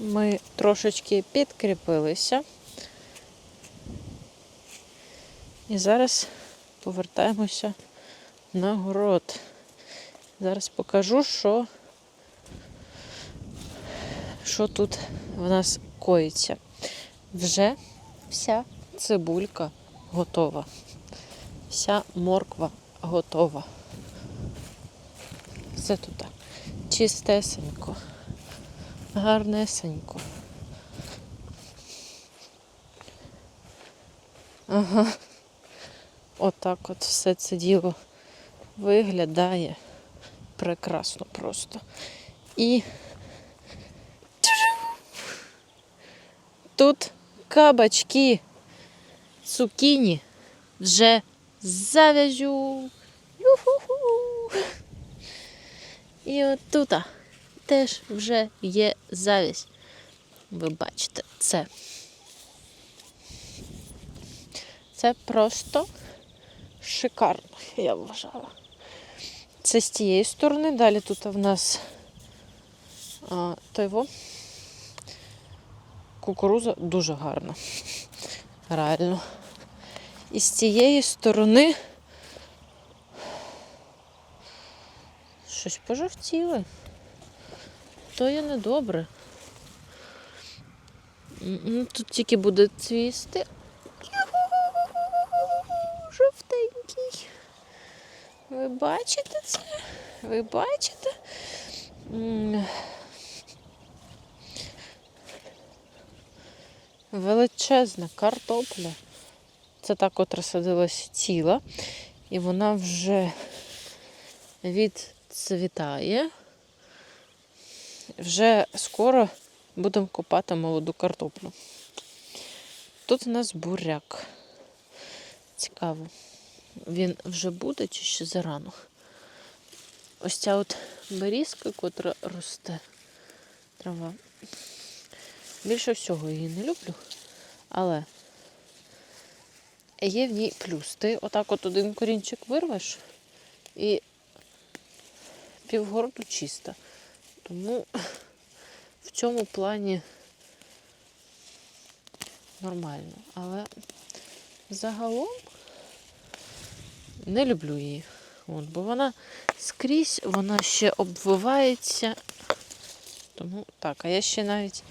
Ми трошечки підкріпилися. І зараз повертаємося на город. Зараз покажу, що, що тут в нас коїться. Вже вся цибулька готова. Вся морква готова. Все тут чистесенько, гарнесенько. Ага. Отак от все це діло виглядає прекрасно просто. І тут кабачки, цукіні вже зав'яжу. Юху-ху. І отут теж вже є завість. Ви бачите це. Це просто шикарно, я вважала. Це з тієї сторони. Далі тут в нас а, тойво. Кукуруза дуже гарна. Реально. І з цієї сторони щось пожовтіле. То є недобре. Тут тільки буде цвісти. Жовтенький. Ви бачите це? Ви бачите? Величезна картопля. Це та, котра садилась ціла. І вона вже відцвітає. Вже скоро будемо копати молоду картоплю. Тут у нас буряк. Цікаво, він вже буде чи ще зарано? Ось ця от берізка, котра росте трава. Більше всього її не люблю, але є в ній плюс. Ти отак от один корінчик вирвеш і півгороду чисто. Тому в цьому плані нормально. Але загалом не люблю її. От, бо вона скрізь, вона ще обвивається. Тому так, а я ще навіть,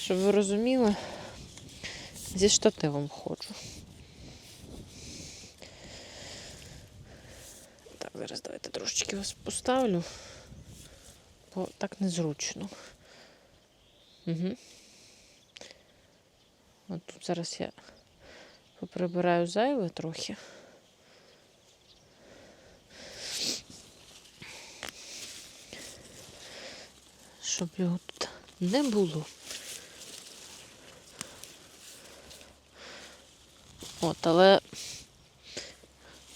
щоб ви розуміли, зі штативом ходжу. Так, зараз давайте трошечки вас поставлю, бо так незручно. Угу. От тут зараз я поприбираю зайве трохи. Щоб його тут не було. От, але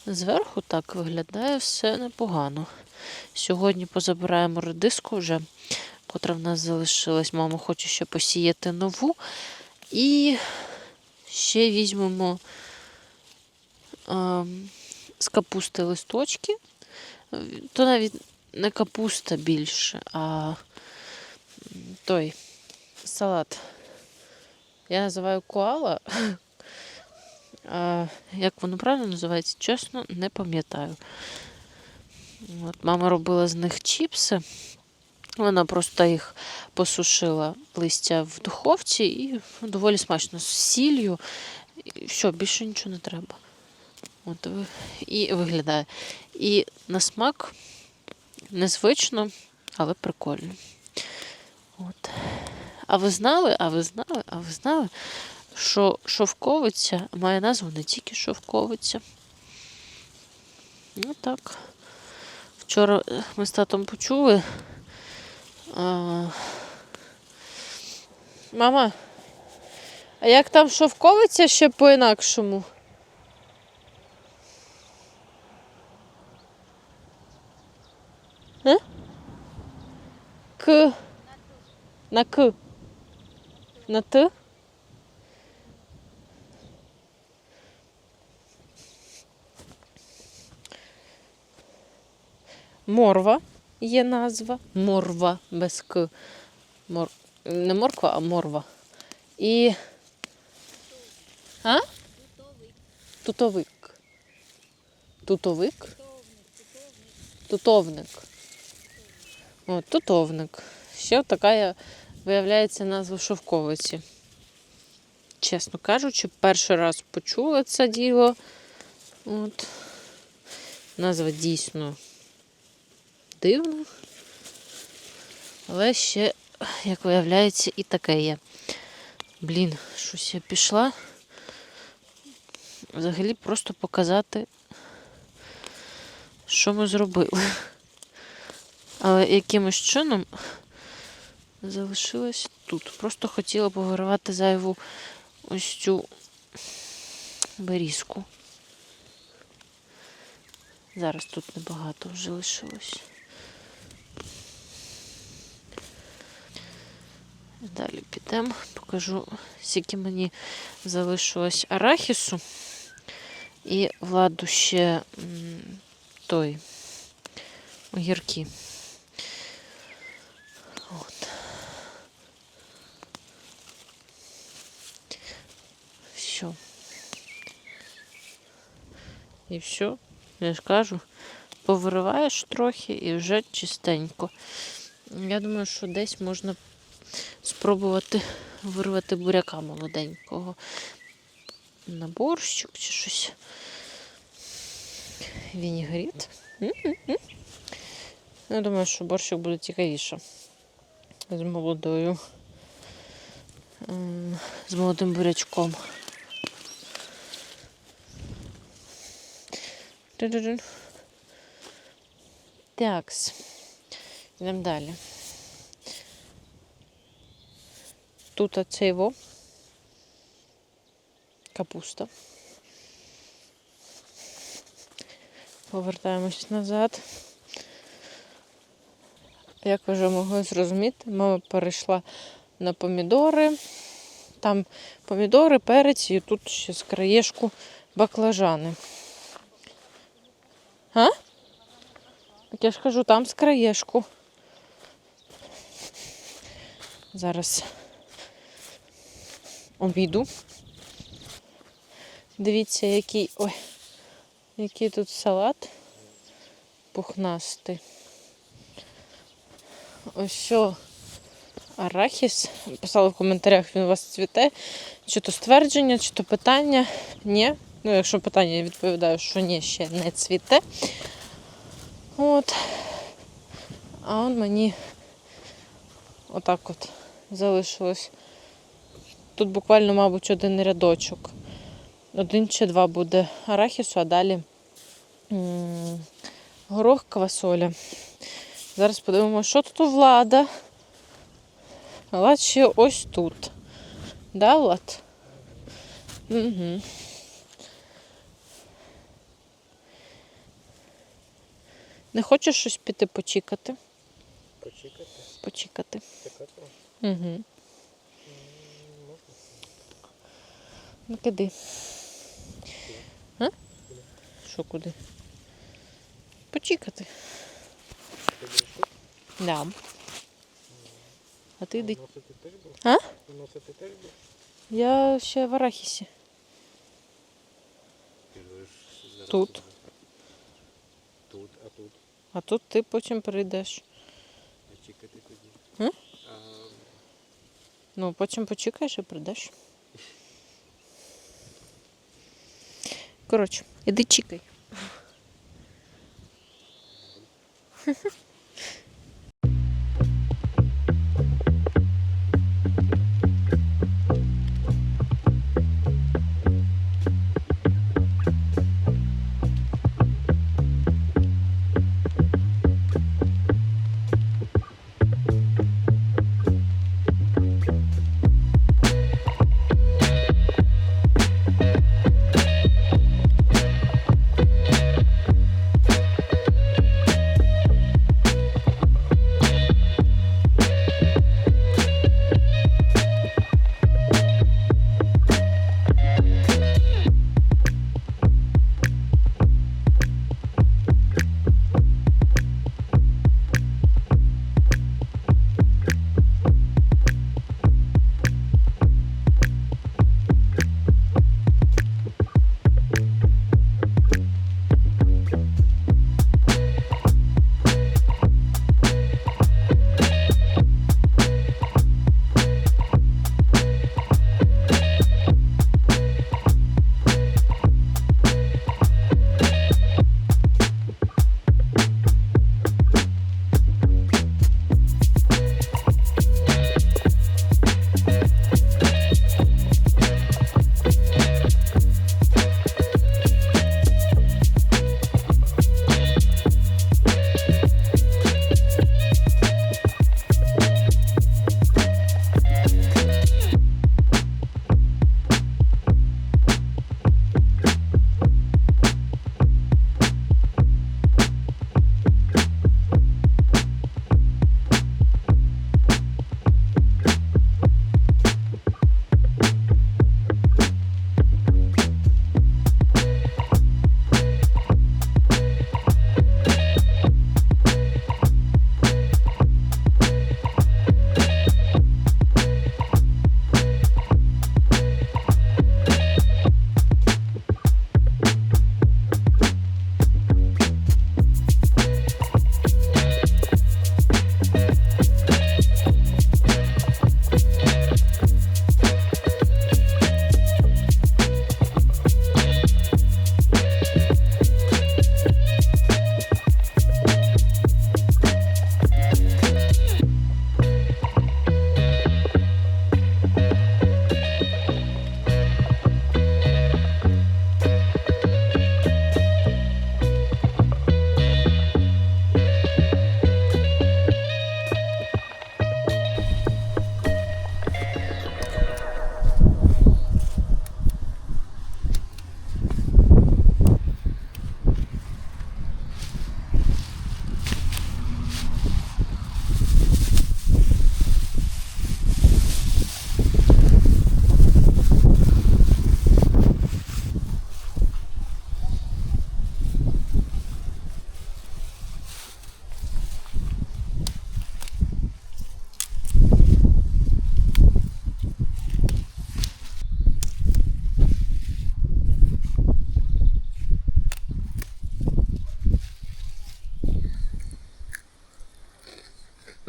зверху так виглядає все непогано. Сьогодні позабираємо редиску вже, котра в нас залишилась. Мама хоче ще посіяти нову. І ще візьмемо а, з капусти листочки. То навіть не капуста більше, а той салат. Я називаю коала. Як воно правильно називається, чесно, не пам'ятаю. От, мама робила з них чіпси. Вона просто їх посушила листя в духовці і доволі смачно з сіллю. І що, більше нічого не треба. От, і виглядає. І на смак незвично, але прикольно. От. А ви знали, а ви знали, а ви знали, що шовковиця має назву не тільки шовковиця. Ну так. Вчора е, ми з татом почули. А... Мама, а як там шовковиця ще по-інакшому? Е? К. На К. На Т. Морва є назва. Морва без К. Мор... Не морква, а морва. І. А? Тутовик. Тутовик? Тутовник. О, тутовник. Ще така виявляється назва шовковиці. Чесно кажучи, перший раз почула це діло. От. Назва дійсно дивна. Але ще, як виявляється, і таке є. Блін, щось я пішла. Взагалі просто показати, що ми зробили. Але якимось чином залишилась тут. Просто хотіла повиривати зайву ось цю берізку. Зараз тут небагато вже лишилось. Далі підемо, покажу, скільки мені залишилось арахісу. І владу ще той огірки. От. Все. І все, я ж кажу, повириваєш трохи і вже чистенько. Я думаю, що десь можна спробувати вирвати буряка молоденького на борщик чи щось. Вінігріт. Я думаю, що борщик буде цікавіше. З молодою. ем, З молодим бурячком. Такс. Йдемо далі. Тут оцей во. Капуста. Повертаємось назад. Як ви вже могли зрозуміти, мама перейшла на помідори. Там помідори, перець і тут ще з краєшку баклажани. А? Я ж кажу, там з краєшку. Зараз обіду. Дивіться, який. Ой, який тут салат пухнастий. Ось що арахіс. Писали в коментарях, він у вас цвіте. Чи то ствердження, чи то питання. Ні. Ну, якщо питання, я відповідаю, що ні, ще не цвіте. От. А он мені отак от залишилось. Тут буквально, мабуть, один рядочок. Один чи два буде арахісу, а далі горох квасоля. Зараз подивимося, що тут у влада. Влад ще ось тут. Да, Влад? Угу. Не хочеш щось піти почекати? Почекати, Почекати. чекати. Угу. Ну куди? А? Що куди? Почекати. Ти? Да. А ти йди. А? Теж? Я ще в арахісі. Тут. Тут, а тут. А тут ти потім прийдеш. Почекати тоді. Ну, потім почекаєш і прийдеш. Коротше, іди чекай.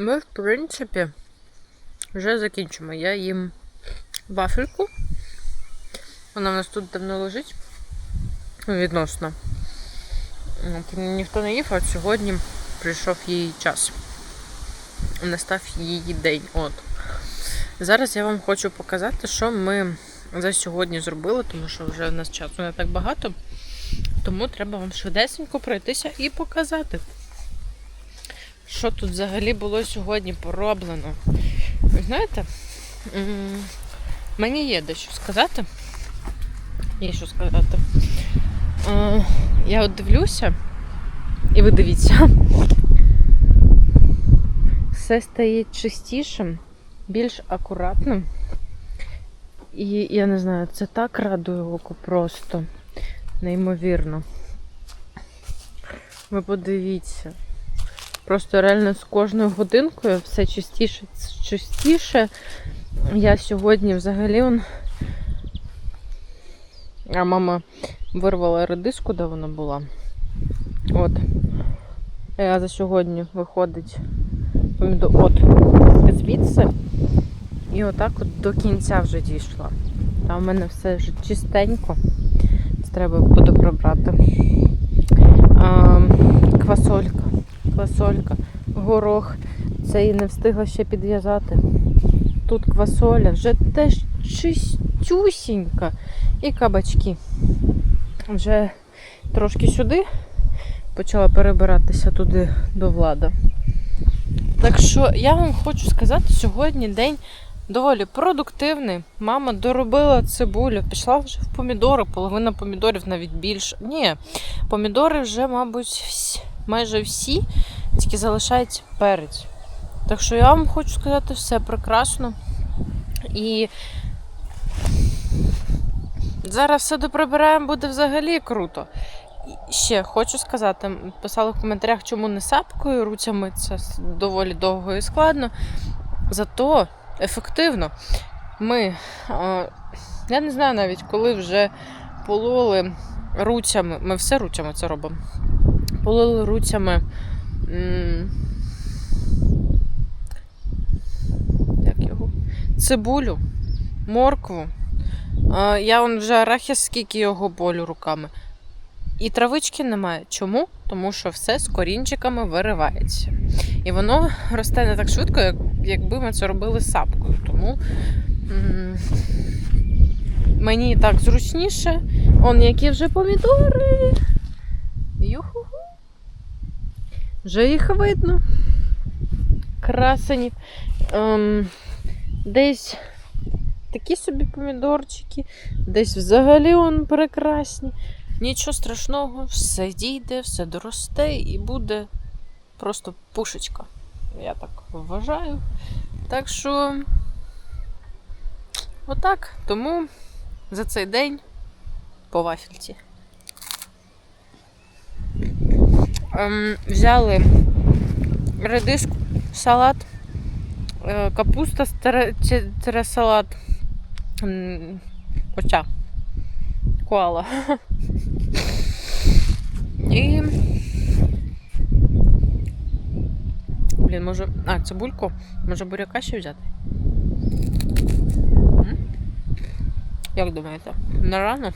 ми, в принципі, вже закінчимо. Я їм вафельку. Вона в нас тут давно лежить. Відносно. Ніхто не їв, а сьогодні прийшов її час. Настав її день. От. Зараз я вам хочу показати, що ми за сьогодні зробили, тому що вже в нас часу не так багато. Тому треба вам швидесенько пройтися і показати, що тут взагалі було сьогодні пороблено. Знаєте, мені є дещо сказати. Є що сказати. Я от дивлюся, і ви дивіться. Все стає чистішим, більш акуратним. І я не знаю, це так радує око просто. Неймовірно. Ви подивіться. Просто реально з кожною годинкою все частіше, частіше. Я сьогодні взагалі он. А мама вирвала редиску, де вона була. От. Я за сьогодні виходить от звідси. І отак от до кінця вже дійшла. Там в мене все вже чистенько. Це треба буде прибрати. А, квасолька. Квасолька. Горох. Це і не встигла ще підв'язати. Тут квасоля вже теж чистюсінька. І кабачки. Вже трошки сюди почала перебиратися туди до влада. Так що я вам хочу сказати, сьогодні день доволі продуктивний. Мама доробила цибулю, пішла вже в помідори, половина помідорів навіть більше. Ні, помідори вже, мабуть, всі, майже всі, тільки залишається перець. Так що я вам хочу сказати, все прекрасно. І зараз все доприбираємо, буде взагалі круто. І Ще хочу сказати, писали в коментарях, чому не сапкою, руцями це доволі довго і складно. Зато ефективно. Ми, е, я не знаю навіть, коли вже пололи руцями, ми все руцями це робимо. Пололи руцями. Як його? Цибулю, моркву. Я вон вже арахіс, скільки його болю руками. І травички немає. Чому? Тому що все з корінчиками виривається. І воно росте не так швидко, як, якби ми це робили сапкою. Тому м, мені так зручніше. Он які вже помідори. Вже їх видно. Красені. Ем, десь такі собі помідорчики, десь взагалі он прекрасні. Нічого страшного, все дійде, все доросте і буде просто пушечка. Я так вважаю. Так що, отак. Тому за цей день по вафельці. Ем, взяли редиску, салат, е, капуста, тире салат. Оця. Коала. І. Блін, може. А, цибульку. Може буряка ще взяти? Як думаєте? На рано?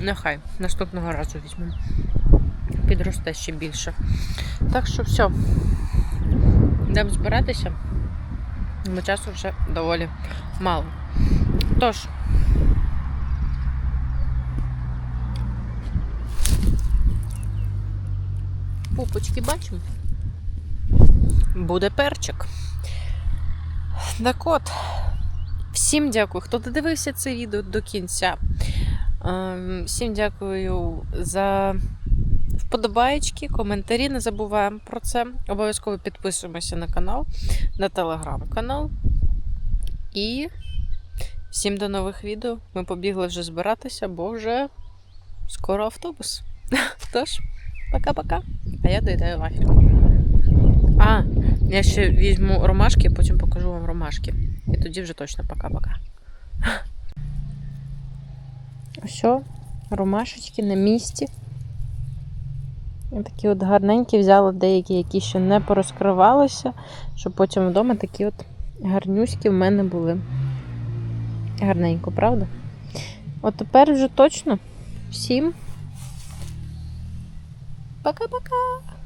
Нехай наступного разу візьмемо. Підросте ще більше. Так що все. Йдемо збиратися. Бо часу вже доволі мало. Тож. Пупочки бачимо. Буде перчик. Так от, всім дякую, хто додивився це відео до кінця. Ем, Всім дякую за вподобаєчки, коментарі. Не забуваємо про це. Обов'язково підписуємося на канал, на телеграм-канал. І всім до нових відео. Ми побігли вже збиратися, бо вже скоро автобус. Тож, пока-пока. А я доїдаю вафельку. А, я ще візьму ромашки, потім покажу вам ромашки. І тоді вже точно пока-пока. Все, ромашечки на місці. І такі от гарненькі взяла деякі, які ще не порозкривалися, щоб потім вдома такі от гарнюські в мене були. Гарненько, правда? От тепер вже точно всім. Пока-пока!